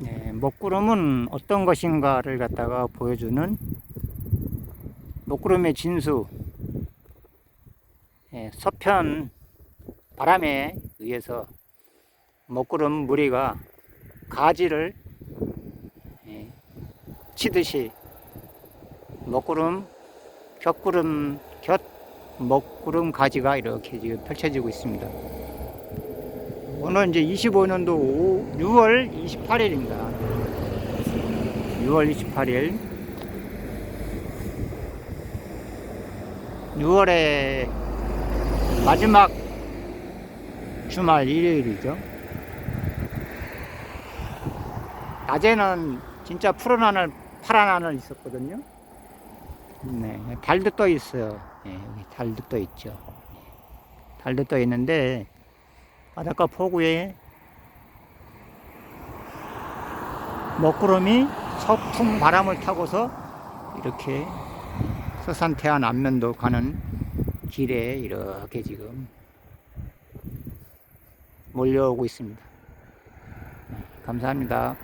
네, 먹구름은 어떤 것인가를 갖다가 보여주는 먹구름의 진수. 예, 서편 바람에 의해서 먹구름 무리가 가지를 예, 치듯이 먹구름, 곁구름, 곁 먹구름 가지가 이렇게 지금 펼쳐지고 있습니다. 오늘 이제 25년도 6월 28일입니다. 6월 28일. 6월의 마지막 주말 일요일이죠. 낮에는 진짜 푸른 하늘, 파란 하늘 있었거든요. 네, 달도 떠 있어요. 네, 여기 달도 떠 있죠. 달도 떠 있는데 바닷가 포구에 먹구름이 서풍 바람을 타고서 이렇게 서산 태안 안면도 가는 길에 이렇게 지금 몰려오고 있습니다. 네, 감사합니다.